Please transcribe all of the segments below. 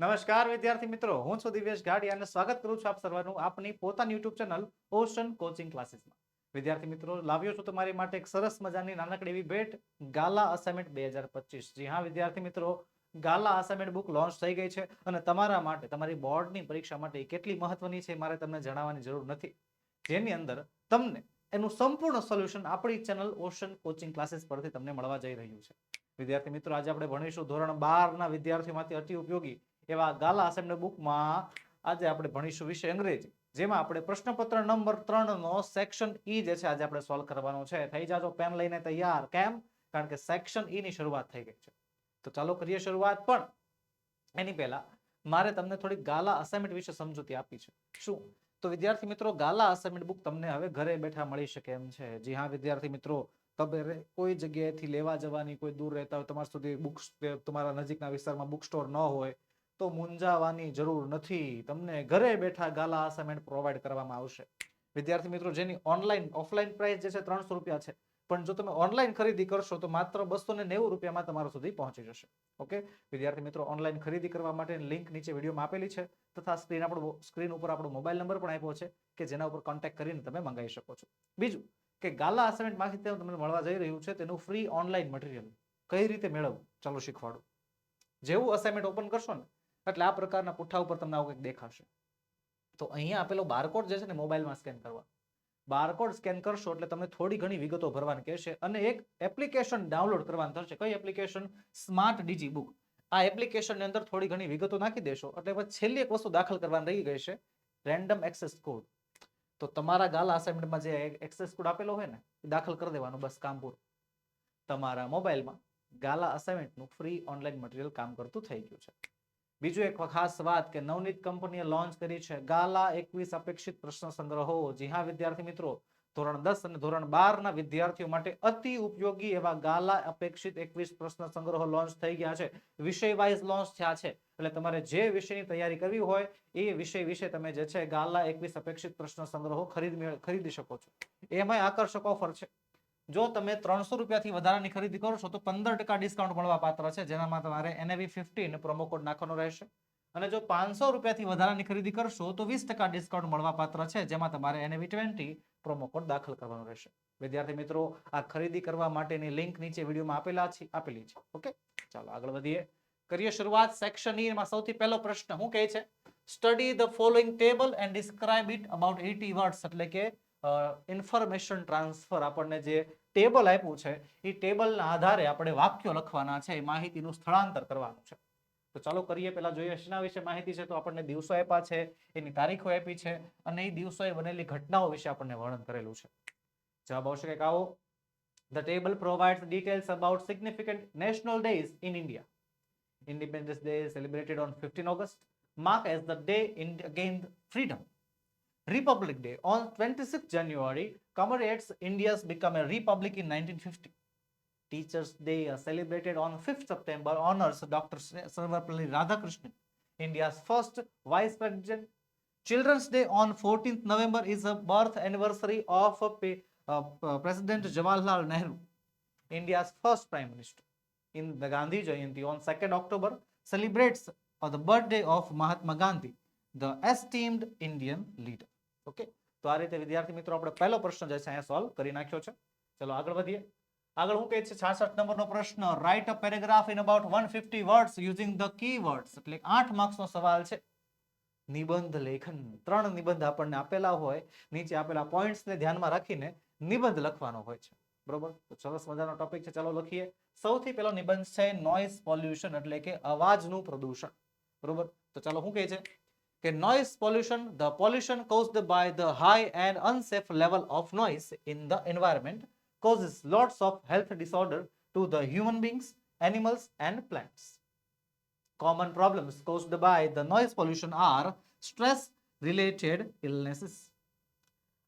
નમસ્કાર, વિદ્યાર્થી મિત્રો. હું છું દિવ્યેશ ગાડી અને સ્વાગત કરું છું આપ સર્વનું આપની પોતાની યુટ્યુબ ચેનલ ઓશન કોચિંગ ક્લાસીસમાં વિદ્યાર્થી મિત્રો, લાવ્યો છું તમારી માટે એક સરસ મજાની નાનકડી એવી ભેટ, ગાલા અસાઇનમેન્ટ બે હજાર પચીસ. જી હા, વિદ્યાર્થી મિત્રો, ગાલા અસાઇનમેન્ટ બુક લોન્ચ થઈ ગઈ છે અને તમારા માટે, તમારી બોર્ડની પરીક્ષા માટે કેટલી મહત્વની છે મારે તમને જણાવવાની જરૂર નથી. જેની અંદર તમને એનું સંપૂર્ણ સોલ્યુશન આપણી ચેનલ ઓશન કોચિંગ ક્લાસીસ પરથી તમને મળવા જઈ રહ્યું છે. વિદ્યાર્થી મિત્રો, આજે આપણે ભણીશું ધોરણ બારના વિદ્યાર્થીઓ અતિ ઉપયોગી એવા ગાલા એમને બુકમાં આજે આપણે ભણીશું વિષય અંગ્રેજી, જેમાં આપણે પ્રશ્નપત્ર નંબર ત્રણ નો સેક્શન ઈ જે છે આજે આપણે સોલ્વ કરવાનો છે. થઈ જાજો પેન લઈને તૈયાર. કેમ? કારણ કે સેક્શન ઈ ની શરૂઆત થઈ ગઈ છે. તો ચાલો કરીએ શરૂઆત પણ. એની પહેલા મારે તમને થોડી ગાલા અસાઇનમેન્ટ વિશે સમજૂતી આપી છે. શું? તો વિદ્યાર્થી મિત્રો, ગાલા અસાઇનમેન્ટ બુક તમને હવે ઘરે બેઠા મળી શકે એમ છે. જી હા, વિદ્યાર્થી મિત્રો, તમે કોઈ જગ્યાએથી લેવા જવાની કોઈ દૂર રહેતા હોય, તમારા સુધી બુક તમારા નજીકના વિસ્તારમાં બુક સ્ટોર ન હોય તો મૂંઝાવાની જરૂર નથી. તમને ઘરે બેઠા ગાલા અસાઇનમેન્ટ પ્રોવાઈડ કરવામાં આવશે. વિદ્યાર્થી મિત્રો, જેની ઓનલાઈન ઓફલાઈન પ્રાઇસ જે છે ત્રણસો રૂપિયા છે. પણ જો તમે ઓનલાઈન ખરીદી કરશો, તો માત્ર બસો ને નેવું રૂપિયામાં તમારા સુધી પહોંચી જશે. ઓકે વિદ્યાર્થી મિત્રો ઓનલાઈન ખરીદી કરવા માટેની લિંક નીચે વિડીયોમાં આપેલી છે, તથા સ્ક્રીન આપણો સ્ક્રીન ઉપર આપણો મોબાઈલ નંબર પણ આપ્યો છે, કે જેના ઉપર કોન્ટેક્ટ કરીને તમે મંગાવી શકો છો. બીજું, કે ગાલા અસાઇનમેન્ટ માહિતી તમને મળવા જઈ રહ્યું છે, તેનું ફ્રી ઓનલાઈન મટીરિયલ કઈ રીતે મેળવવું? ચાલો શીખવાડું. જેવું અસાઇનમેન્ટ ઓપન કરશો ને એટલે આ પ્રકારના પુઠ્ઠા ઉપર તમને આવું કંઈક દેખાશે. તો અહીંયા આપેલો બારકોડ જે છે ને મોબાઈલમાં સ્કેન કરવા. બારકોડ સ્કેન કરશો એટલે તમને થોડી ઘણી વિગતો ભરવાની કહેશે અને એક એપ્લિકેશન ડાઉનલોડ કરવાની થશે. કઈ એપ્લિકેશન સ્માર્ટ ડીજી બુક આ એપ્લિકેશનની અંદર થોડી ઘણી વિગતો નાખી દેશો. એટલે પછી છેલ્લી એક વસ્તુ દાખલ કરવાની રહી ગઈ છે. રેન્ડમ એક્સેસ કોડ તો તમારા ગાલા અસાઇનમેન્ટમાં જે એક્સેસ કોડ આપેલો હોય ને, એ દાખલ કરી દેવાનો બસ કામ પૂરું. તમારા મોબાઈલમાં ગાલા અસાઇનમેન્ટનું ફ્રી ઓનલાઈન મટીરિયલ કામ કરતું થઈ ગયું છે. બીજું એક ખાસ વાત કે નવનીત કંપનીએ લોન્ચ કરી છે ગાલા એકવીસ અપેક્ષિત પ્રશ્ન સંગ્રહો. જી હા, વિદ્યાર્થી મિત્રો, ધોરણ દસ અને ધોરણ બાર ના વિદ્યાર્થીઓ માટે અતિ ઉપયોગી એવા ગાલા અપેક્ષિત એકવીસ પ્રશ્ન સંગ્રહો લોન્ચ થઈ ગયા છે. વિષય વાઇઝ લોન્ચ થયા છે. એટલે તમારે જે વિષયની તૈયારી કરવી હોય, એ વિષય વિશે તમે જે છે ગાલા એકવીસ અપેક્ષિત પ્રશ્ન સંગ્રહો ખરીદ ખરીદી શકો છો. એમાં આકર્ષક ઓફર છે. જો તમે ત્રણસો રૂપિયાથી વધારાની ખરીદી કરશો તો પંદર ટકા ડિસ્કાઉન્ટ મળવા પાત્ર છે. જેનામાં તમારે એનએવી ફિફ્ટીન પ્રોમો કોડ નાખવાનો રહેશે. અને જો પાંચસો રૂપિયાથી વધારાની ખરીદી કરશો, તો વીસ ટકા ડિસ્કાઉન્ટ મળવા પાત્ર છે. જેમાં તમારે એનએવી ટ્વેન્ટી પ્રોમો કોડ દાખલ કરવાનો રહેશે. વિદ્યાર્થી મિત્રો, આ ખરીદી કરવા માટેની લિંક નીચે વિડીયોમાં આપેલા છે, આપેલી છે. ઓકે? ચાલો આગળ વધીએ. કરીએ શરૂઆત સેક્શન ઈ માં સૌથી પહેલો પ્રશ્ન. શું કહે છે? Study the following table and describe it about eighty words એટલે કે ઇન્ફોર્મેશન ટ્રાન્સફર આપણને જે ટેબલ આપ્યું છે એ ટેબલના આધારે આપણે વાક્યો લખવાના છે એ માહિતીનું સ્થળાંતર કરવાનું છે તો ચાલો કરીએ પેલા જોઈએ શેના વિશે માહિતી છે તો આપણને દિવસો આપ્યા છે એની તારીખો આપી છે અને એ દિવસોએ બનેલી ઘટનાઓ વિશે આપણને વર્ણન કરેલું છે જવાબ આવશે કે આવો the table details about significant national days in India. Independence Day is celebrated on 15 August, marked as the day India gained freedom. Republic Day on 26th January commemorates India's become a republic in 1950. Teachers' Day is celebrated on 5th September honors Dr. Sarvapalli Radhakrishnan, India's first vice president. Children's Day on 14th November is a birth anniversary of uh, uh, uh, President Jawaharlal Nehru, India's first prime minister. In the Gandhi Jayanti on 2nd October celebrates uh, the birthday of Mahatma Gandhi, the esteemed Indian leader. Okay? તો આ રીતે વિદ્યાર્થી મિત્રો, આપણે પહેલો પ્રશ્ન જે છે અહીંયા સોલ્વ કરી નાખ્યો છે. ચલો આગળ વધીએ. આગળ હું કહે છે 66 નંબરનો પ્રશ્ન write a paragraph in about 150 words using the keywords એટલે 8 માર્ક્સનો સવાલ છે. નિબંધ લેખન, ત્રણ નિબંધ આપણને આપેલા હોય, નીચે આપેલા પોઈન્ટ્સને ધ્યાનમાં રાખીને નિબંધ લખવાનો હોય છે. બરોબર? તો સરસ મજાનો ટોપિક છે. ચાલો લખીએ. સૌથી પહેલો નિબંધ છે નોઇઝ પોલ્યુશન એટલે કે અવાજનું પ્રદૂષણ. બરોબર? તો ચાલો શું કહે છે? કે noise pollution the pollution caused by the high and unsafe level of noise in the environment causes lots of health disorder to the human beings animals and plants common problems caused by the noise pollution are stress related illnesses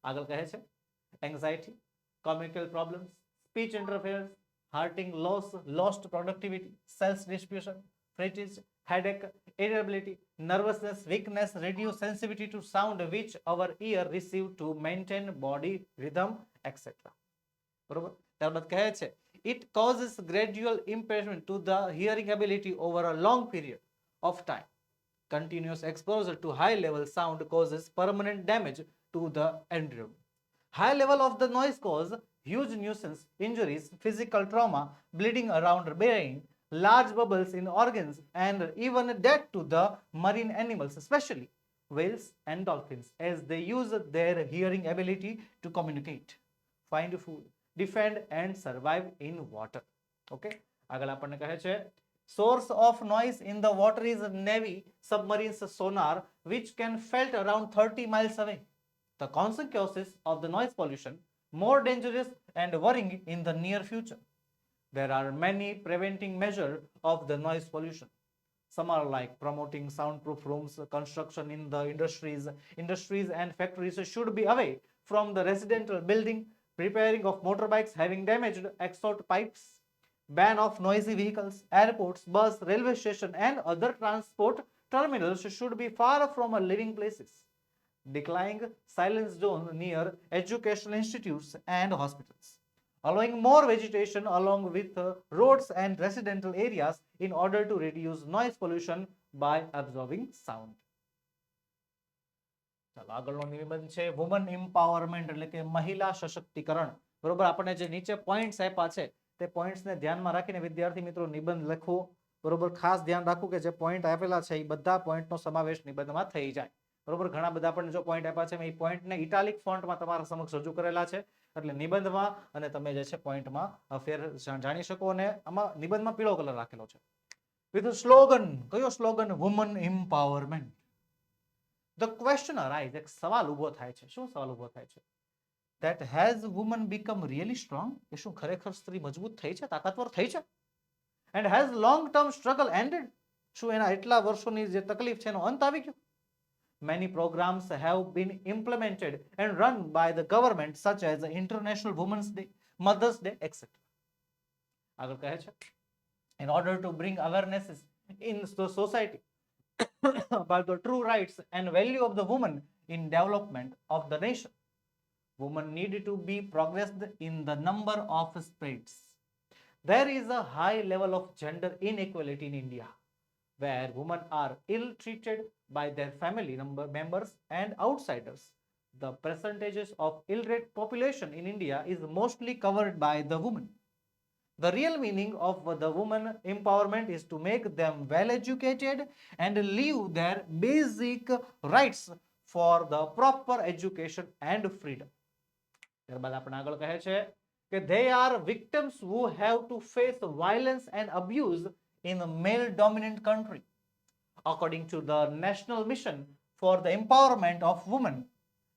આગળ કહે છે anxiety communicable problems speech interference hearting loss lost productivity cells distribution fatigue headache, irritability, nervousness, weakness, reduced sensitivity to sound which our ear receive to maintain body rhythm, etc. બરોબર ત્યારબાદ કહે છે it causes gradual impairment to the hearing ability over a long period of time continuous exposure to high level sound causes permanent damage to the eardrum. High level of the noise cause huge nuisance, injuries, physical trauma, bleeding around brain, large bubbles in organs, and even death to the marine animals, especially whales and dolphins, as they use their hearing ability to communicate, find food, defend, and survive in water. Okay? આગળ આપણને કહે છે source of noise in the water is navy submarines sonar which can felt around 30 miles away the consequences of the noise pollution more dangerous and worrying in the near future there are many preventing measures of the noise pollution some are like promoting soundproof rooms construction in the industries industries and factories should be away from the residential building preparing of motorbikes having damaged exhaust pipes ban of noisy vehicles, airports, bus, railway station, and other transport terminals should be far from living places. Declining silence zone near educational institutes and hospitals. Allowing more vegetation along with uh, roads and residential areas in order to reduce noise pollution by absorbing sound. ચાલો આગળનો નિબંધ છે woman empowerment એટલે કે મહિલા સશક્તિકરણ. બરોબર આપણને જે નીચે પોઈન્ટ્સ આપ્યા છે તે પોઈન્ટ્સને ધ્યાનમાં રાખીને વિદ્યાર્થી મિત્રો નિબંધ લખવો બરોબર ખાસ ધ્યાન રાખવું કે જે પોઈન્ટ આપેલા છે એ બધા પોઈન્ટનો સમાવેશ નિબંધમાં થઈ જાય. બરોબર ઘણા બધા આપણને જો પોઈન્ટ આપ્યા છે એ પોઈન્ટને ઇટાલિક ફોન્ટમાં તમારા સમક્ષ રજૂ કરેલા છે. એટલે નિબંધમાં અને તમે જે છે પોઈન્ટમાં ફેર જાણી શકો અને આમાં નિબંધમાં પીળો કલર રાખેલો છે. વિથ સ્લોગન કયો slogan woman empowerment the question arise એક સવાલ ઊભો થાય છે. શું સવાલ ઊભો થાય છે? That has woman become really strong એ શું ખરેખર સ્ત્રી મજબૂત થઈ છે? તાકાતવર થઈ છે? And has long term struggle ended શું એના એટલા વર્ષોની જે તકલીફ છે એનો અંત આવી ગયો? many programs have been implemented and run by the government such as the international women's day mother's day etc આગળ કહે છે in order to bring awareness in the society about the true rights and value of the woman in development of the nation women need to be progressed in the number of spreads. There is a high level of gender inequality in India, where women are ill treated by their family number members and outsiders. The percentages of illiterate population in India is mostly covered by the women. The real meaning of the woman empowerment is to make them well educated and live their basic rights for the proper education and freedom. ત્યારબાદ આપણે આગળ કહે છે કે they are victims who have to face violence and abuse in a male dominant country according to the national mission for the empowerment of women.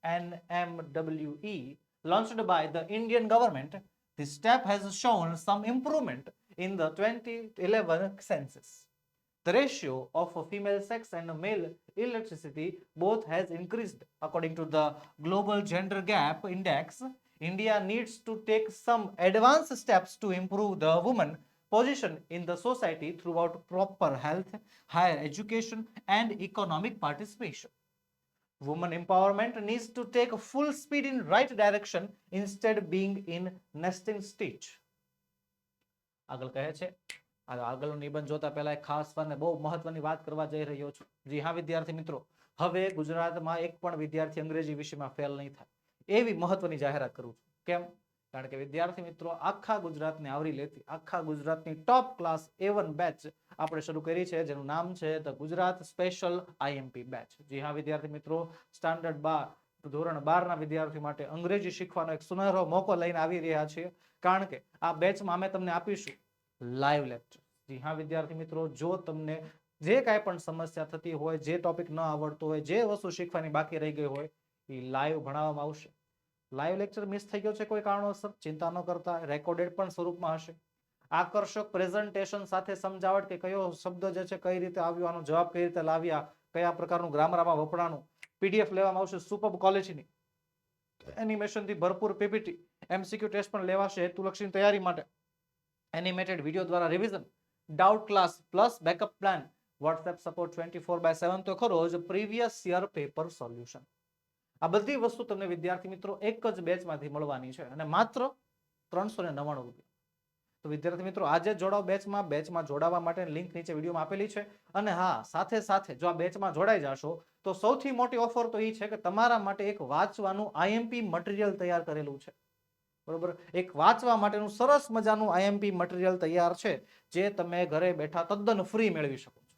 Nmwe launched by the indian government this step has shown some improvement in the 2011 census. The ratio of female sex and male electricity both has increased. According to the global gender gap index india needs to take some advanced steps to improve the woman position in the society throughout proper health higher education and economic participation woman empowerment needs to take full speed in right direction instead being in nesting stage. આગળ કહે છે આગળનો નિબંધ જોતા પહેલા એક ખાસ અને બહુ મહત્વની વાત કરવા જઈ રહ્યો છું જી હા વિદ્યાર્થી મિત્રો હવે ગુજરાતમાં એક પણ વિદ્યાર્થી અંગ્રેજી વિષયમાં ફેલ નહીં થાય એવી મહત્વની જાહેરાત કરું છું કેમ કારણ કે વિદ્યાર્થી મિત્રો, આખા ગુજરાતને આવરી લેતી, આખા ગુજરાતની ટોપ ક્લાસ એ બેચ આપણે શરૂ કરી છે, જેનું નામ છે the Gujarat special IMP batch જી હા, વિદ્યાર્થી મિત્રો સ્ટાન્ડર્ડ બાર, ધોરણ બારના વિદ્યાર્થી માટે અંગ્રેજી શીખવાનો એક સુનહેરો મોકો લઈને આવી રહ્યા છીએ. કારણ કે આ બેચમાં અમે તમને આપીશું લાઈવ લેક્ચર જી હા, વિદ્યાર્થી મિત્રો, જો તમને જે કાંઈ પણ સમસ્યા થતી હોય, જે ટોપિક ન આવડતો હોય, જે વસ્તુ શીખવાની બાકી રહી ગઈ હોય, એ લાઈવ ભણાવવામાં આવશે. લાઈવ લેક્ચર મિસ થઈ ગયો છે કોઈ કારણોસર? ચિંતા ન કરતા રેકોર્ડેડ પણ સ્વરૂપમાં હશે. આકર્ષક પ્રેઝન્ટેશન સાથે સમજાવટ કે કયો શબ્દ જે છે, કઈ રીતે આવ્યો, આનો જવાબ કઈ રીતે લાવ્યા, કયા પ્રકારનું ગ્રામર આમાં વપરાણું પીડીએફ લેવામાં આવશે સુપર ક્વોલિટીની એનિમેશનથી ભરપૂર પીપીટી એમસીક્યુ ટેસ્ટ પણ લેવાશે હેતુલક્ષીની તૈયારી માટે. એનિમેટેડ વીડિયો દ્વારા revision doubt class plus backup plan WhatsApp support twenty four by seven તો ખરો જ પ્રીવિયસ યર પેપર સોલ્યુશન આ બધી વસ્તુ તમને વિદ્યાર્થી મિત્રો એક જ બેચમાંથી મળવાની છે અને માત્ર ત્રણસો ને નવ્વાણું રૂપિયા. તો વિદ્યાર્થી મિત્રો, આજે જોડાઓ બેચમાં બેચમાં જોડાવા માટે લિંક નીચે વિડીયોમાં આપેલી છે. અને હા, સાથે સાથે જો આ બેચમાં જોડાઈ જશો, તો સૌથી મોટી ઓફર તો એ છે કે તમારા માટે એક વાંચવાનું આઈએમપી મટીરિયલ તૈયાર કરેલું છે. બરોબર? એક વાંચવા માટેનું સરસ મજાનું આઈએમપી મટીરિયલ તૈયાર છે, જે તમે ઘરે બેઠા તદ્દન ફ્રી મેળવી શકો છો.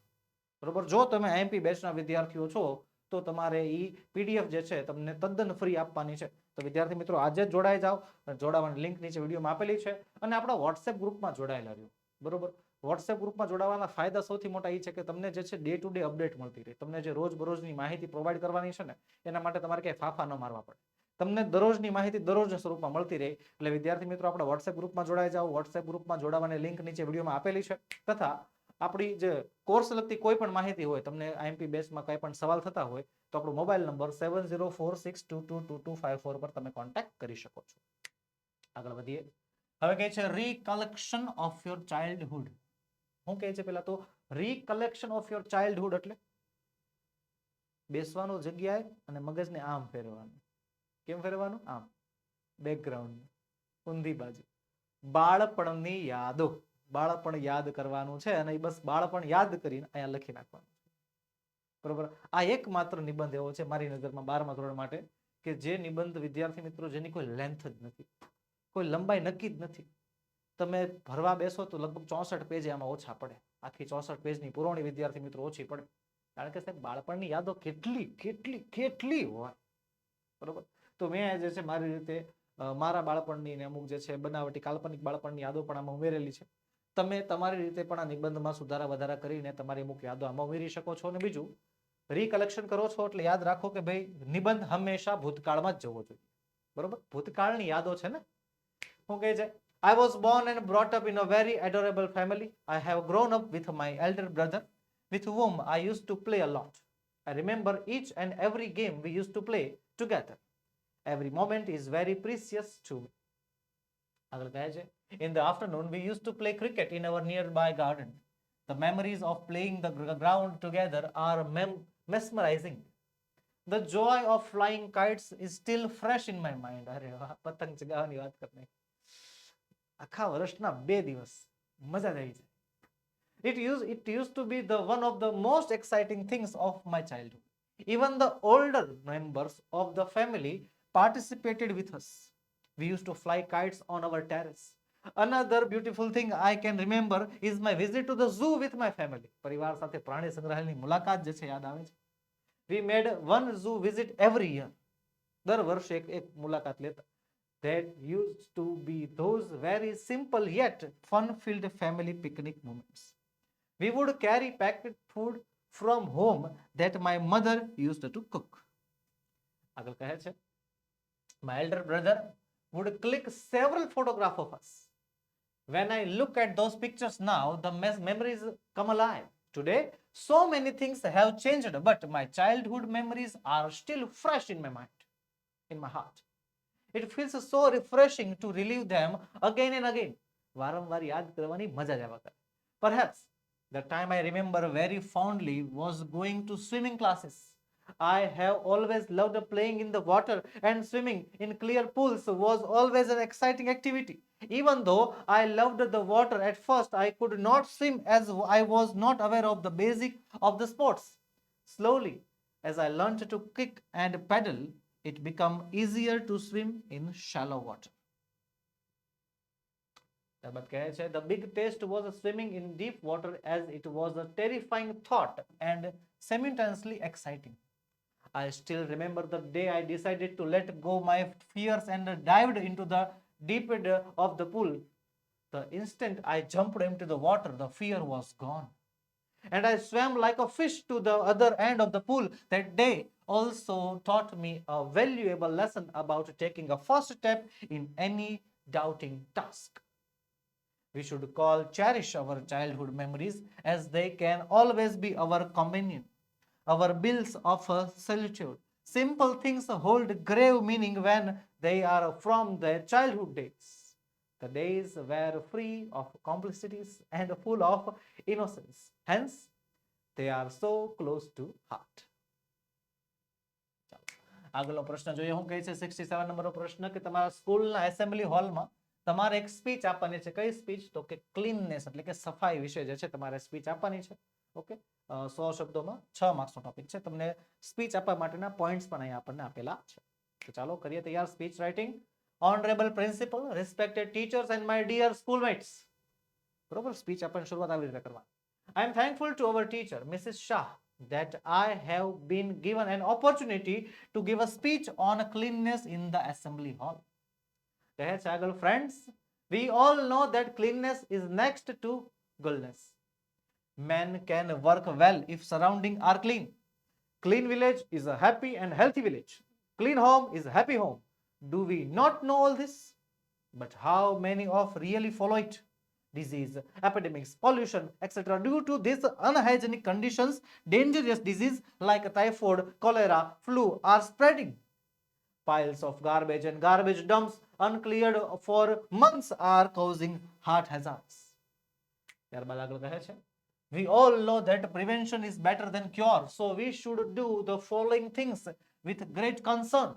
બરોબર? જો તમે આઈએમપી બેચના વિદ્યાર્થીઓ છો તો તમારે એ પીડીએફ જે છે તમને તદ્દન ફ્રી આપવાની છે. તો વિદ્યાર્થી મિત્રો, આજે જ જોડાઈ જાઓ. જોડાવાની લિંક નીચે વિડીયોમાં આપેલી છે અને આપણા વોટ્સએપ ગ્રુપમાં જોડાયેલા રહ્યો. બરોબર? વોટ્સએપ ગ્રુપમાં જોડાવાના ફાયદા સૌથી મોટા એ છે કે તમને જે છે ડે ટુ ડે અપડેટ મળતી રહે. તમને જે રોજ બરોજની માહિતી પ્રોવાઈડ કરવાની છે ને, એના માટે તમારે ક્યાંય ફાફા ન મારવા પડે. તમને દરરોજની માહિતી દરરોજના સ્વરૂપમાં મળતી રહે. એટલે વિદ્યાર્થી મિત્રો, આપણા વોટ્સએપ ગ્રુપમાં જોડાઈ જાઓ. વોટ્સએપ ગ્રુપમાં જોડાવાની લિંક નીચે વિડીયોમાં આપેલી છે. તથા આપણી જે કોર્સ લગતી કોઈ પણ માહિતી હોય, તમને આઈએમપી બેસમાં કંઈ પણ સવાલ થતા હોય, તો આપણો mobile number seven zero four six two two two two five four પર તમે કોન્ટેક્ટ કરી શકો છો. આગળ વધીએ. હવે કહે છે રિકલેક્શન ઓફ યોર ચાઇલ્ડહુડ શું કહે છે પેલા તો રિકલેક્શન ઓફ યોર ચાઇલ્ડહુડ એટલે બેસવાનો જગ્યાએ અને મગજને આમ ફેરવાનું કેમ ફેરવાનું આમ. બેકગ્રાઉન્ડ ઊંધી બાજુ. બાળપણની યાદો. બાળપણ યાદ કરવાનું છે અને એ બસ બાળપણ યાદ કરીને અહીંયા લખી નાખવાનું બરોબર? આ એકમાત્ર નિબંધ એવો છે મારી નજરમાં બારમા ધોરણ માટે કે જે નિબંધ વિદ્યાર્થી મિત્રો જેની કોઈ લેન્થ જ નથી, કોઈ લંબાઈ નક્કી જ નથી. તમે ભરવા બેસો તો લગભગ ચોસઠ પેજ આમાં ઓછા પડે. આખી ચોસઠ પેજની પુરવણી વિદ્યાર્થી મિત્રો ઓછી પડે. કારણ કે સાહેબ બાળપણની યાદો કેટલી કેટલી કેટલી હોય. બરોબર? તો મેં જે છે મારી રીતે મારા બાળપણની ને અમુક જે છે બનાવટી કાલ્પનિક બાળપણની યાદો પણ આમાં ઉમેરેલી છે. તમે તમારી રીતે પણ આ નિબંધમાં સુધારા વધારા કરીને તમારી અમુક યાદો આમાં ઉમેરી શકો છો અને બીજું રિકલેક્શન કરો છો એટલે યાદ રાખો કે ભાઈ નિબંધ હંમેશા ભૂતકાળમાં જ જવો જોઈએ બરોબર ભૂતકાળની યાદો છે ને શું કહે છે I was born and brought up in a very adorable family. I have grown up with my elder brother, with whom I used to play a lot. I remember each and every game we used to play together. Every moment is very precious to me. આગળ કહે છે In the afternoon, we used to play cricket in our nearby garden. The memories of playing the gr- ground together are mem- mesmerizing. The joy of flying kites is still fresh in my mind. અરે વાહ પતંગ ચગાવવાની વાત કરી આખા વર્ષના બે દિવસ મજા જ આવી જાય it used it used to be the one of the most exciting things of my childhood even the older members of the family participated with us we used to fly kites on our terrace another beautiful thing i can remember is my visit to the zoo with my family પરિવાર સાથે પ્રાણી સંગ્રહાલયની મુલાકાત જે છે યાદ આવે છે we made one zoo visit every year દર વર્ષે એક એક મુલાકાત લેતા that used to be those very simple yet fun filled family picnic moments. We would carry packed food from home that my mother used to cook. આગળ કહે છે My elder brother would click several photographs of us. When I look at those pictures now, the mes- memories come alive. Today, so many things have changed, but my childhood memories are still fresh in my mind, in my heart. It feels so refreshing to relive them again and again. વારંવાર યાદ કરવાની મજા જ આવ્યા કરે Perhaps the time I remember very fondly was going to swimming classes. I have always loved playing in the water and swimming in clear pools was always an exciting activity. Even though I loved the water at first, I could not swim as I was not aware of the basic of the sports. Slowly, as I learned to kick and paddle, it became easier to swim in shallow water. ત્યારબાદ કહે છે the big test was swimming in deep water as it was a terrifying thought and simultaneously exciting. I still remember the day I decided to let go my fears and dived into the deep end of the pool. The instant I jumped into the water, the fear was gone. And I swam like a fish to the other end of the pool. That day also taught me a valuable lesson about taking a first step in any doubting task. We should call cherish our childhood memories as they can always be our companion, our bills of uh, solitude. Simple things hold grave meaning when they are from their childhood days. The days were free of complicities and full of innocence. Hence, they are so close to heart. આગળનો પ્રશ્ન જોઈએ હું કહે છે sixty seven નંબરનો પ્રશ્ન કે તમારા સ્કૂલના એસેમ્બલી હોલમાં તમારે એક સ્પીચ આપવાની છે કઈ સ્પીચ તો કે ક્લીનનેસ એટલે કે સફાઈ વિશે જે છે તમારે સ્પીચ આપવાની છે ઓકે સો શબ્દોમાં છ માર્ક્સનો ટોપિક છે. તમને સ્પીચ આપવા માટેના પોઈન્ટ્સ પણ અહીંયા આપણને આપેલા છે. તો ચાલો કરીએ તૈયાર speech writing honourable principal respected teachers and my dear schoolmates બરોબર? સ્પીચ આપણને શરૂઆત આવી રીતે કરવા I am thankful to our teacher Mrs Shah that I have been given an opportunity to give a speech on cleanliness in the assembly hall. કહે છે આગળ friends we all know that cleanness is next to goodness. Men can work well if surrounding are clean. Clean village is a happy and healthy village. Clean home is a happy home. Do we not know all this? But how many of really follow it? disease, epidemics, pollution, etc. Due to these unhygienic conditions, dangerous disease like typhoid, cholera, flu are spreading. Piles of garbage and garbage dumps uncleared for months are causing heart hazards. ત્યારબાદ આગળ કહે છે We all know that prevention is better than cure, so we should do the following things with great concern.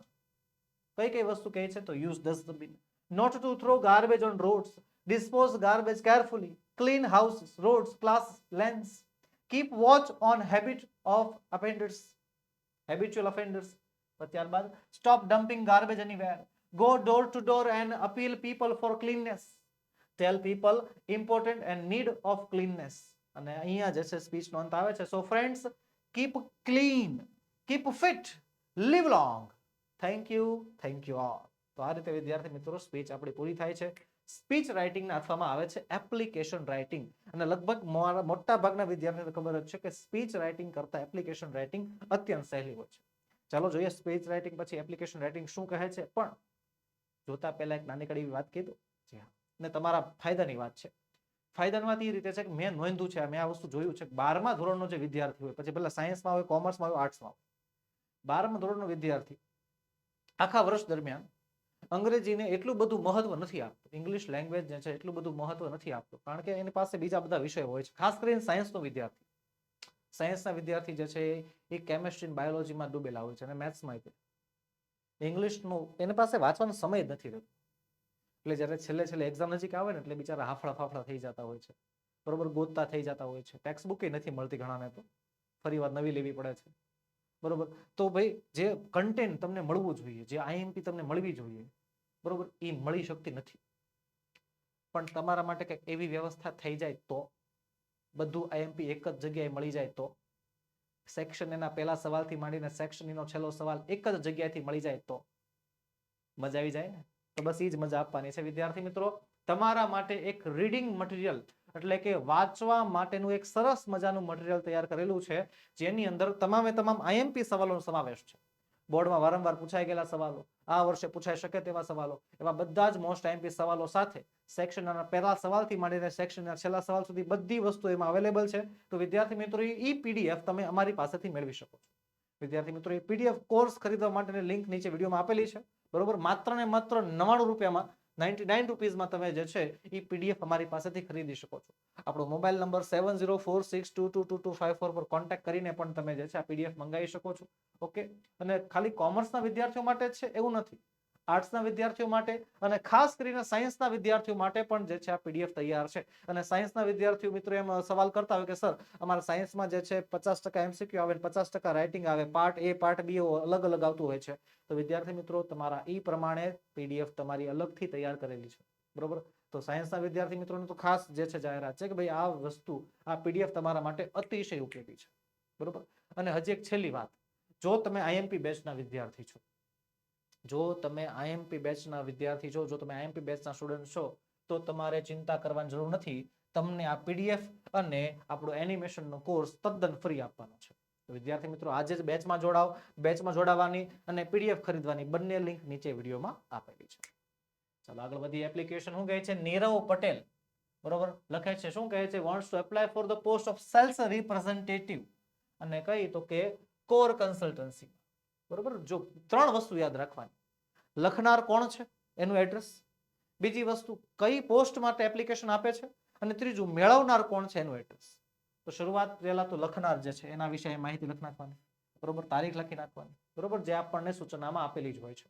કઈ કઈ વસ્તુ કહે છે તો use dustbin, not to throw garbage on roads, dispose garbage carefully, clean houses, roads, class, lanes, keep watch on habit of offenders, habitual offenders. પણ ત્યારબાદ stop dumping garbage anywhere, go door to door and appeal people for cleanness, tell people important and need of cleanness. અને અહીંયા જે છે speech નો અંત આવે છે. So friends keep clean keep fit live long thank you thank you all તો આ રીતે, વિદ્યાર્થી મિત્રો સ્પીચ આપણી પૂરી થાય છે. સ્પીચ રાઇટિંગ આપવામાં આવે છે એપ્લિકેશન રાઇટિંગ અને લગભગ મોટા ભાગના વિદ્યાર્થીઓને ખબર જ છે કે સ્પીચ રાઇટિંગ કરતા એપ્લિકેશન રાઇટિંગ અત્યંત સહેલી હોય છે. ચાલો જોઈએ સ્પીચ રાઇટિંગ પછી એપ્લિકેશન રાઇટિંગ શું કહે છે? પણ જોતા પહેલા એક નાનકડી એવી વાત કીધું. ને તમારા ફાયદાની વાત છે. ફાયદાની વાત એ રીતે છે કે મેં નોંધ્યું છે, મેં આ વસ્તુ જોયું છે બારમા ધોરણનો જે વિદ્યાર્થી હોય, પછી પેલા સાયન્સમાં હોય કોમર્સમાં હોય આર્ટ્સમાં હોય. બારમા ધોરણનો વિદ્યાર્થી આખા વર્ષ દરમિયાન અંગ્રેજીને એટલું બધું મહત્વ નથી આપતું ઇંગ્લિશ લેંગ્વેજ જે છે એટલું બધું મહત્વ નથી આપતું, કારણ કે એની પાસે બીજા બધા વિષયો હોય છે, ખાસ કરીને સાયન્સનો વિદ્યાર્થી. સાયન્સના વિદ્યાર્થી જે છે એ કેમેસ્ટ્રી બાયોલોજીમાં ડૂબેલા હોય છે અને મેથ્સમાં ઇંગ્લિશનું એની પાસે વાંચવાનો સમય નથી રહેતો. એટલે જ્યારે છેલ્લે છેલ્લે એક્ઝામ નજીક આવે ને એટલે બિચારા હાફળા થઈ જતા હોય છે. બરોબર ગોતતા થઈ જતા હોય છે. ટેક્સ બુકે નથી મળતી ઘણાને તો. ફરી વાર નવી લેવી પડે છે. બરોબર? તો ભાઈ જે કન્ટેન્ટ તમને મળવું જોઈએ, જે આઈએમપી તમને મળવી જોઈએ, બરોબર એ મળી શકતી નથી. પણ તમારા માટે કંઈક એવી વ્યવસ્થા થઈ જાય તો, બધું આઈએમપી એક જ જગ્યાએ મળી જાય તો સેક્શન એના પહેલા સવાલથી માંડીને સેક્શન એનો છેલ્લો સવાલ એક જ જગ્યાએથી મળી જાય તો, મજા આવી જાય ને? તો બસ એ જ મજા આપવાની છે. વિદ્યાર્થી મિત્રો, તમારા માટે એક રીડિંગ મટીરિયલ એટલે કે વાંચવા માટેનું એક સરસ મજાનું મટીરિયલ તૈયાર કરેલું છે, જેની અંદર તમામે તમામ આઈએમપી સવાલોનો સમાવેશ છે. બોર્ડમાં વારંવાર પૂછાઈ ગયેલા સવાલો, આ વર્ષે પૂછાઈ શકે તેવા સવાલો, એવા બધા જ મોસ્ટ આઈએમપી સવાલો સાથે સેક્શનના પહેલા સવાલથી માંડીને સેક્શનના છેલ્લા સવાલ સુધી બધી વસ્તુ એમાં અવેલેબલ છે. તો વિદ્યાર્થી મિત્રો, ઈ પીડીએફ તમે અમારી પાસેથી મેળવી શકો છો. વિદ્યાર્થી મિત્રો એ પીડીએફ કોર્સ ખરીદવા માટેની લિંક નીચે વિડીયોમાં આપેલી છે. બરોબર? માત્ર ને માત્ર નવ્વાણું રૂપિયામાં નાઇન્ટી નાઇન રૂપીઝમાં તમે જે છે એ પીડીએફ અમારી પાસેથી ખરીદી શકો છો. આપણો mobile number seven zero four six two two two two five four પર કોન્ટેક્ટ કરીને પણ તમે જે છે, આ પીડીએફ મંગાવી શકો છો. ઓકે? અને ખાલી કોમર્સના વિદ્યાર્થીઓ માટે છે? એવું નથી. આર્ટ્સના વિદ્યાર્થીઓ માટે અને ખાસ કરીને સાયન્સના વિદ્યાર્થીઓ માટે પણ જે છે આ પીડીએફ તૈયાર છે. અને સાયન્સના વિદ્યાર્થીઓ મિત્રો એમ સવાલ કરતા હોય કે, સર, અમારા સાયન્સમાં જે છે પચાસ ટકા એમસીક્યુ આવે પચાસ ટકા રાઇટિંગ આવે, પાર્ટ એ, પાર્ટ બી અલગ અલગ આવતું હોય છે. તો વિદ્યાર્થી મિત્રો, તમારા એ પ્રમાણે પીડીએફ તમારી અલગથી તૈયાર કરેલી છે. બરોબર? તો સાયન્સના વિદ્યાર્થી મિત્રોને તો ખાસ જે છે જાહેરાત છે કે, ભાઈ, આ વસ્તુ, આ પીડીએફ તમારા માટે અતિશય ઉપયોગી છે. બરોબર? અને હજી એક છેલ્લી વાત. જો તમે આઈએમપી બેચના વિદ્યાર્થી છો જો તમે આઈએમપી બેચના વિદ્યાર્થી છો, જો તમે આઈએમપી બેચના સ્ટુડન્ટ છો, તો તમારે ચિંતા કરવાની જરૂર નથી. તમને આ પીડીએફ અને આપણો એનિમેશનનો કોર્સ તદ્દન ફ્રી આપવાનો છે. વિદ્યાર્થી મિત્રો, આજે જ બેચમાં જોડાવ બેચમાં જોડાવાની અને પીડીએફ ખરીદવાની બંને લિંક નીચે વિડીયોમાં આપેલી છે. ચાલો, આગળ વધી એપ્લિકેશન શું કહે છે? નીરવ પટેલ. બરોબર? લખે છે, શું કહે છે? Wants to apply for the post of sales representative અને કઈ તો કે કોર કન્સલ્ટન્સી બરોબર? જો ત્રણ વસ્તુ યાદ રાખવાની. લખનાર કોણ છે? એનું એડ્રેસ બીજી વસ્તુ, કઈ પોસ્ટ માટે એપ્લિકેશન આપે છે? અને ત્રીજું, મેળવનાર કોણ છે એનું એડ્રેસ તો શરૂઆત પહેલા તો લખનાર જે છે, એના વિશે માહિતી લખી નાખવાની. બરોબર? તારીખ લખી નાખવાની. બરોબર? જે આપણને સૂચનામાં આપેલી જ હોય છે.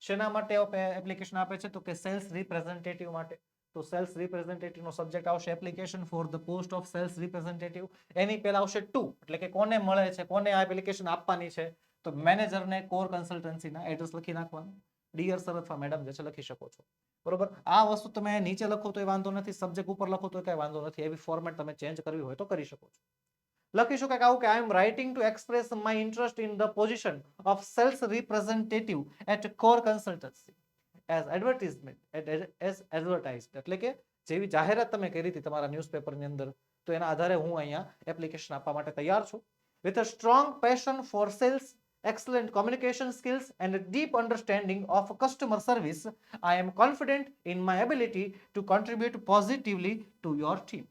શેના માટે એપ્લિકેશન આપે છે? તો કે સેલ્સ રિપ્રેઝેન્ટેટિવ માટે. તો સેલ્સ રિપ્રેઝેન્ટેટિવ નો સબ્જેક્ટ આવશે application for the post of sales representative એની પહેલા આવશે ટુ એટલે કે કોને મળે છે? કોને આ એપ્લિકેશન આપવાની છે? તો મેનેજરને કોર કન્સલ્ટન્સીના એડ્રેસ લખી નાખવાનું. ડિયર સર અથવા મેડમ જે છે, લખી શકો છો. બરોબર? આ વસ્તુ તમે નીચે લખો તો એ વાંધો નથી. સબ્જેક્ટ ઉપર લખો તો કઈ વાંધો નથી. એવી ફોર્મેટ તમે ચેન્જ કરવી હોય તો કરી શકો છો. લખી શકો કે આવું કે I am writing to express my interest in the position of sales representative at core consultancy as advertisement as advertise એટલે કે, જેવી જાહેરાત તમે કરી હતી તમારા ન્યૂઝપેપરની અંદર, તો એના આધારે હું અહીંયા એપ્લિકેશન આપવા માટે તૈયાર છું. With a strong passion for sales excellent communication skills and a deep understanding of customer service, I am confident in my ability to contribute positively to your team.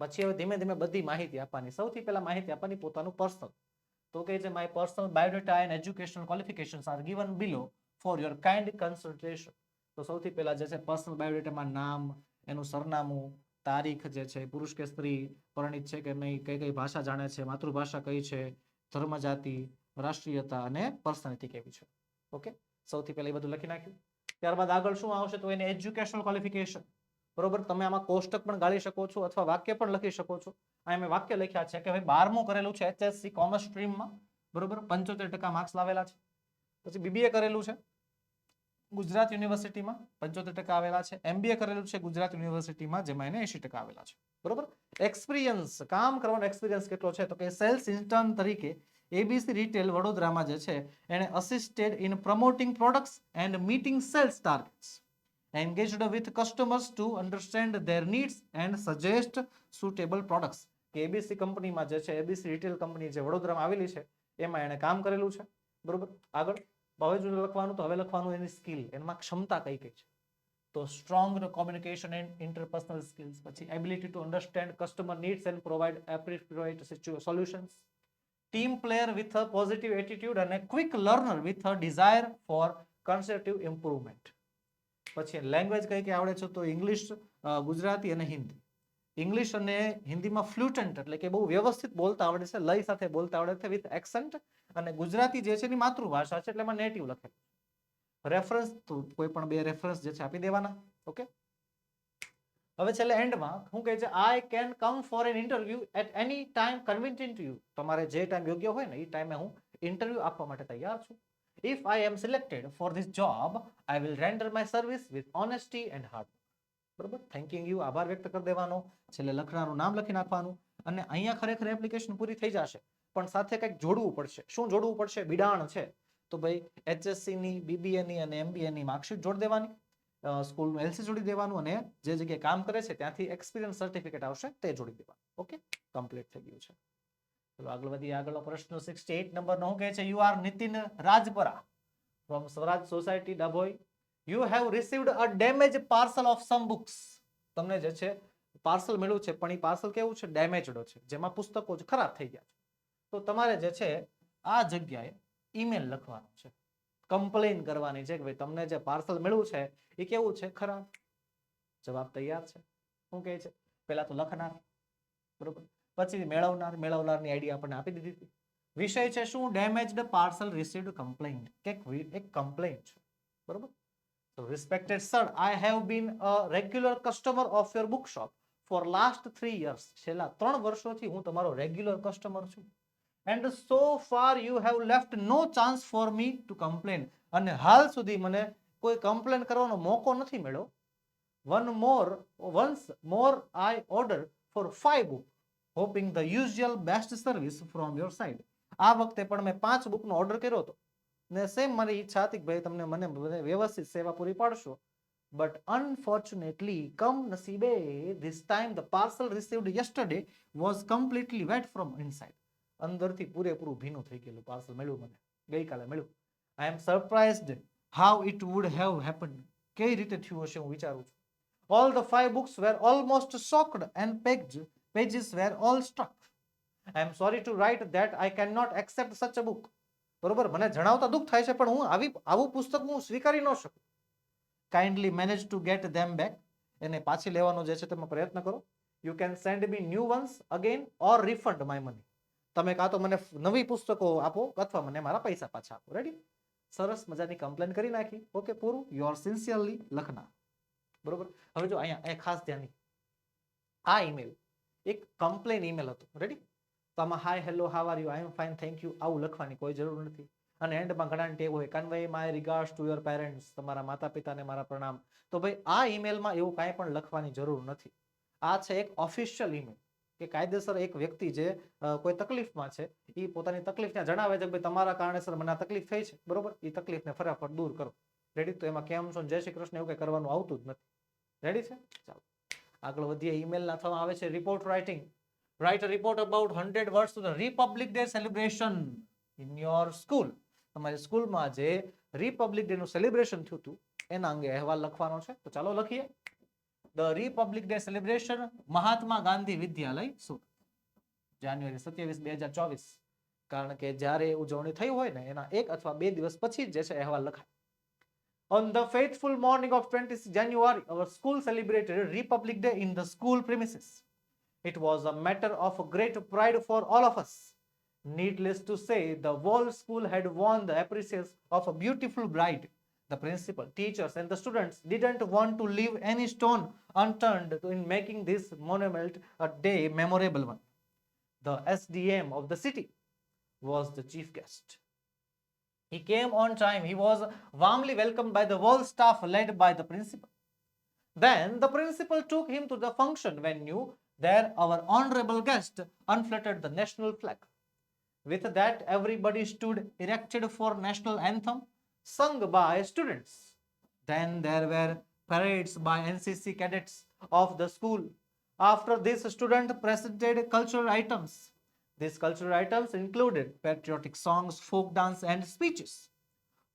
પછી હવે ધીમે ધીમે બધી માહિતી આપવાની. સૌથી પહેલા માહિતી આપવાની પોતાનું પર્સનલ તો કે છે my personal biodata and educational qualifications are given below for your kind consultation તો સૌથી પહેલા જે છે પર્સનલ બાયોડેટામાં નામ એનું સરનામું તારીખ જે છે પુરુષ કે સ્ત્રી પરણિત છે કે નહીં કઈ કઈ ભાષા જાણે છે માતૃભાષા કઈ છે ધર્મ જાતિ રાષ્ટ્રીયતા અને પર્સનાલિટી કેવી છે? ઓકે સૌથી પહેલા એ બધું લખી નાખ્યું. ત્યારબાદ આગળ શું આવશે? તો એને એજ્યુકેશનલ ક્વોલિફિકેશન બરોબર? તમે આમાં કોષ્ટક પણ ગાળી શકો છો અથવા વાક્ય પણ લખી શકો છો. આ મેં વાક્ય લખ્યા છે કે ભાઈ બારમું કરેલું છે એચએસસી કોમર્સ સ્ટ્રીમમાં બરોબર? પંચોતેર ટકા માર્ક્સ લાવેલા છે. પછી બીબીએ કરેલું છે ગુજરાત યુનિવર્સિટીમાં પંચોતેર ટકા આવેલા છે. એમબીએ કરેલું છે ગુજરાત યુનિવર્સિટીમાં જેમાં એને એસી ટકા આવેલા છે. બરોબર? એક્સપિરિયન્સ કામ કરવાનો એક્સપિરિયન્સ કેટલો છે? તો કે સેલ્સ ઇન્ટર્ન તરીકે એબીસી રિટેલ વડોદરામાં જે છે એણે assisted in promoting products and meeting sales targets engaged with customers to understand their needs and suggest suitable products કે એબીસી કંપનીમાં જે છે એબીસી રિટેલ કંપની જે વડોદરામાં આવેલી છે, એમાં એણે કામ કરેલું છે. બરોબર? આગળ. હવે જો લખવાનું, તો હવે લખવાનું એની સ્કિલ એમાં ક્ષમતા કઈ કઈ છે? તો strong communication and interpersonal skills પછી ability to understand customer needs and provide appropriate solutions team player with a positive attitude અને quick learner with a desire for constructive improvement પછી લેંગ્વેજ કઈ કઈ આવડે છે તો ઇંગ્લિશ ગુજરાતી અને હિન્દી. ઇંગ્લિશ અને હિન્દીમાં ફ્લુટન્ટ એટલે કે બહુ વ્યવસ્થિત બોલતા આવડે છે, લય સાથે બોલતા આવડે છે વિથ એક્સન્ટ અને ગુજરાતી જે છે એની માતૃભાષા છે એટલે એમાં નેટિવ લખેલું રેફરન્સ કોઈ પણ બે રેફરન્સ જે છે આપી દેવાના ઓકે હવે છેલ્લે એન્ડમાં શું કહે છે I can come for an interview at any time convenient you તમારે જે ટાઈમ યોગ્ય હોય ને, એ ટાઈમે હું ઇન્ટરવ્યુ આપવા માટે તૈયાર છું. If I am selected for this job I will render my service with honesty and heart. બરોબર? થેન્કિંગ યુ આભાર વ્યક્ત કરી દેવાનો. છેલ્લે લખનારું નામ લખી નાખવાનું. અને અહીંયા ખરેખર એપ્લિકેશન પૂરી થઈ જશે. પણ સાથે કંઈક જોડવું પડશે. શું જોડવું પડશે? બિડાણ છે. તો ભાઈ એચએસસીની બીબીએની અને એમબીએની માર્કશીટ જોડી દેવાની. સ્કૂલનું એલસી જોડી દેવાનું અને જે જગ્યાએ કામ કરે છે ત્યાંથી એક્સપિરિયન્સ સર્ટિફિકેટ આવશે તે જોડી દેવાનું. ઓકે કમ્પ્લીટ થઈ ગયું છે. ચલો, આગળ વધીએ. આગળનો પ્રશ્ન સિક્સટી એટ નંબર નો કહે છે? You are Nitin Rajpara from Swaraj society Dabhoi you have received a damage parcel of some books તમને જે છે પાર્સલ મળ્યું છે, પણ એ પાર્સલ કેવું છે? ડેમેજડ છે. જેમાં પુસ્તકો જ ખરાબ થઈ ગયા છે. તો તમારે જે છે, આ જગ્યાએ ઈમેલ લખવાનો છે. કમ્પ્લેન કરવાની છે કે ભાઈ તમને જે પાર્સલ મળ્યું છે એ કેવું છે? ખરાબ જવાબ તૈયાર છે. શું કહે છે? પહેલા તો લખનાર. બરોબર? પછી મેળવનાર. મેળવનારની આઈડી આપણને આપી દીધી હતી. વિષય છે શું? ડેમેજડ પાર્સલ રિસીવ્ડ કમ્પ્લેન્ટ કે એક કમ્પ્લેન્ટ છે. બરોબર? So respected sir, I have been a regular customer of your bookshop for last three years. છેલ્લા ત્રણ વર્ષોથી હું તમારો રેગ્યુલર કસ્ટમર છું. And so far you have left no chance for me to complain અને હાલ સુધી મને કોઈ કમ્પ્લેન કરવાનો મોકો નથી મળ્યો. One more once more I order for five book hoping the usual best service from your side આ વખતે પણ મેં પાંચ બુકનો ઓર્ડર કર્યો હતો. ને સેમ મારી ઈચ્છા હતી કે ભાઈ તમને મને બધે વ્યવસ્થિત સેવા પૂરી પાડશો. બટ અનફોર્ચ્યુનેટલી કમ નસીબે this time the parcel received yesterday was completely wet from inside અંદરથી પૂરેપૂરું ભીનું થઈ ગયેલું, પાર્સલ મળ્યું મને, ગઈકાલે મળ્યું. I am surprised how it would have happen કઈ રીતે થયું હશે હું વિચારું છું. All the five books were almost soaked and page pages were all stuck I am sorry to write that I can not accept such a book બરોબર? મને જણાવતા દુઃખ થાય છે, પણ હું આવી, આવું પુસ્તક હું સ્વીકારી ન શકું. Kindly manage to get them back એને પાછી લેવાનો જે છે તમે પ્રયત્ન કરો. You can send me new once again or refund my money તમે કાં તો મને નવી પુસ્તકો આપો અથવા મને મારા પૈસા પાછા આપો. રેડી સરસ મજાની કમ્પ્લેન કરી નાખી. ઓકે પૂરું. યોર સિન્સિયરલી લખના બરોબર? હવે જો અહીંયા અહીંયા ખાસ ધ્યાન આ ઈમેલ એક કમ્પ્લેન ઈમેલ હતો. રેડી તો આમાં hi hello how are you I am fine thank you આવું લખવાની કોઈ જરૂર નથી. અને એન્ડમાં ઘણા ટેવ હોય convey my regards to your parents તમારા માતા પિતાને મારા પ્રણામ. તો ભાઈ, આ ઈમેલમાં એવું કાંઈ પણ લખવાની જરૂર નથી. આ છે એક ઓફિશિયલ ઈમેલ કે કાયદેસર એક વ્યક્તિ જે કોઈ તકલીફમાં છે એ પોતાની તકલીફને જણાવે છે કે તમારા કારણેસર મને આ તકલીફ થઈ છે, બરોબર? એ તકલીફને ફટાફટ દૂર કરો. રેડી તો એમાં કેમ છો જય શ્રી કૃષ્ણ એવું કંઈ કરવાનું આવતું જ નથી. રેડી છે? ચાલો. આગળ વધીએ. ઈમેલના થવા આવે છે report writing write a report about hundred words to the republic day celebration in your school તમારી સ્કૂલમાં જે રિપબ્લિક ડે નું સેલિબ્રેશન થયું હતું, એના અંગે અહેવાલ લખવાનો છે. તો ચાલો લખીએ. The republic day celebration Mahatma Gandhi વિદ્યાલય સુરત જાન્યુઆરી સત્યાવીસ બે હજાર ચોવીસ કારણ કે જ્યારે ઉજવણી થઈ હોય ને એના એક અથવા બે દિવસ પછી જ જે છે અહેવાલ લખાય On the fateful morning of 26 January, our school celebrated Republic Day in the school premises. It was a matter of great pride for all of us. Needless to say, the whole school had won the appreciation of a beautiful bride. The principal, teachers, and the students didn't want to leave any stone unturned in making this monument a day memorable one. The SDM of the city was the chief guest. He came on time. He was warmly welcomed by the whole staff led by the principal. Then the principal took him to the function venue. There, our honorable guest unflattered the national flag. With that, everybody stood erected for national anthem sung by students. Then there were parades by NCC cadets of the school. After this, student presented cultural items. These cultural items included patriotic songs, folk dance, and speeches.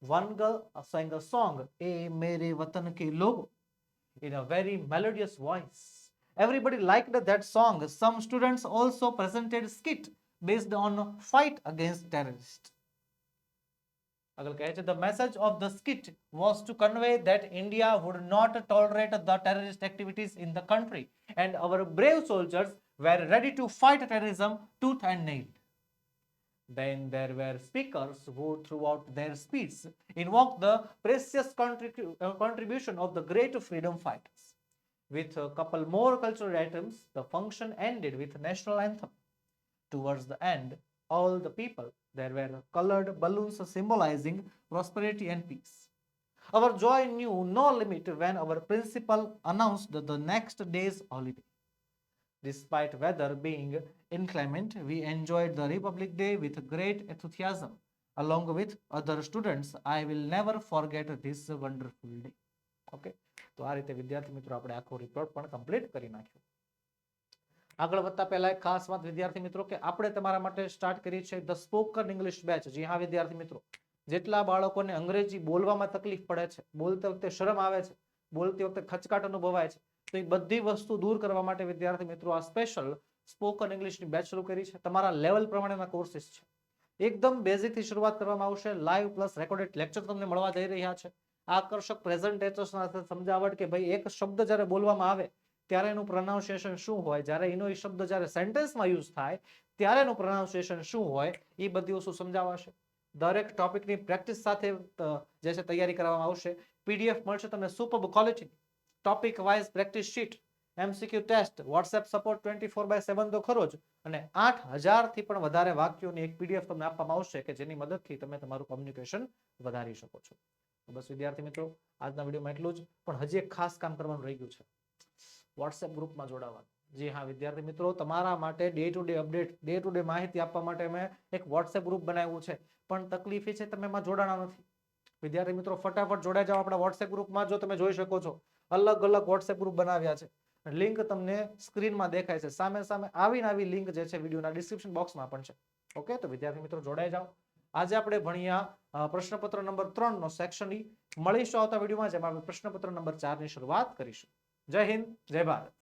One girl sang a song, "A Mere Watan Ke Logo, in a very melodious voice. Everybody liked that song. Some students also presented skit based on fight against terrorists. The कहे of the skit was to convey that India would not tolerate the terrorist activities in the country, and our brave soldiers were ready to fight terrorism tooth and nail. Then there were speakers who, throughout their speeches, invoked the precious contrib uh, contribution of the great freedom fighters. With a couple more cultural items, the function ended with national anthem. Towards the end, all the people there were colored balloons symbolizing prosperity and peace. Our joy knew no limit when our principal announced the next day's holiday. Despite weather being inclement, we enjoyed the Republic Day with great enthusiasm. Along with other students, I will never forget this wonderful day. Okay તો આ રીતે વિદ્યાર્થી મિત્રો આપણે આખો report પણ complete કરી નાખ્યો આગળ વધતા પહેલા એક ખાસ વાત વિદ્યાર્થી મિત્રો કે આપણે તમારા માટે સ્ટાર્ટ કરી છે ધ સ્પોકન ઇંગ્લિશ બેચ જી હા, વિદ્યાર્થી મિત્રો. જેટલા બાળકોને અંગ્રેજી બોલવામાં તકલીફ પડે છે, બોલતી વખતે શરમ આવે છે, બોલતી વખતે ખચકાટ અનુભવાય છે, તો એ બધી વસ્તુ દૂર કરવા માટે વિદ્યાર્થી મિત્રો આ સ્પેશિયલ સ્પોકન ઇંગ્લિશની બેચ શરૂ કરી છે. તમારા લેવલ પ્રમાણેના કોર્સિસ છે. એકદમ બેઝિકથી શરૂઆત કરવામાં આવશે. લાઈવ પ્લસ રેકોર્ડેડ લેક્ચર તમને મળવા જઈ રહ્યા છે. આકર્ષક પ્રેઝન્ટેશન સાથે સમજાવટ કે ભાઈ એક શબ્દ જ્યારે બોલવામાં આવે ત્યારે એનું પ્રોનાઉન્સિએશન શું હોય? જ્યારે એનો એ શબ્દ જ્યારે સેન્ટેન્સમાં યુઝ થાય, ત્યારે એનું પ્રોનાઉન્સિએશન શું હોય? એ બધી વસ્તુ સમજાવાશે. દરેક ટોપિકની પ્રેક્ટિસ સાથે જે છે તૈયારી કરવામાં આવશે. પીડીએફ મળશે તમને super quality topic wise practice sheet MCQ test WhatsApp support twenty four by seven તો ખરો જ. અને આઠ હજારથી પણ વધારે વાક્યોની એક પીડીએફ તમને આપવામાં આવશે કે જેની મદદથી તમે તમારું કોમ્યુનિકેશન વધારી શકો છો. બસ વિદ્યાર્થી મિત્રો, આજના વિડીયોમાં એટલું જ. પણ હજી એક ખાસ કામ કરવાનું રહી ગયું છે. વોટ્સએપ ગ્રુપમાં જોડાવાનું જી હા, વિદ્યાર્થી મિત્રો, તમારા માટે day to day update day to day માહિતી આપવા માટે મેં એક વોટ્સએપ ગ્રુપ બનાવ્યું છે. પણ તકલીફ એ છે, તમે એમાં જોડાણા નથી. વિદ્યાર્થી મિત્રો, ફટાફટ જોડાઈ જાઓ આપણા વોટ્સએપ ગ્રુપમાં, જો તમે જોઈ શકો છો. અલગ અલગ વોટ્સએપ ગ્રુપ બનાવ્યા છે. લિંક તમને સ્ક્રીનમાં દેખાય છે. સામે સામે આવીને આવી લિંક જે છે, વિડીયોના ડિસ્ક્રિપ્શન બોક્સમાં પણ છે. ઓકે, તો વિદ્યાર્થી મિત્રો, જોડાઈ જાઓ. આજે આપણે ભણ્યા પ્રશ્નપત્ર નંબર ત્રણ નો સેક્શન ઈ મળીશું આવતા વિડીયોમાં, જેમાં આપણે પ્રશ્નપત્ર નંબર ચારની શરૂઆત કરીશું. જય હિન્દ જય ભારત.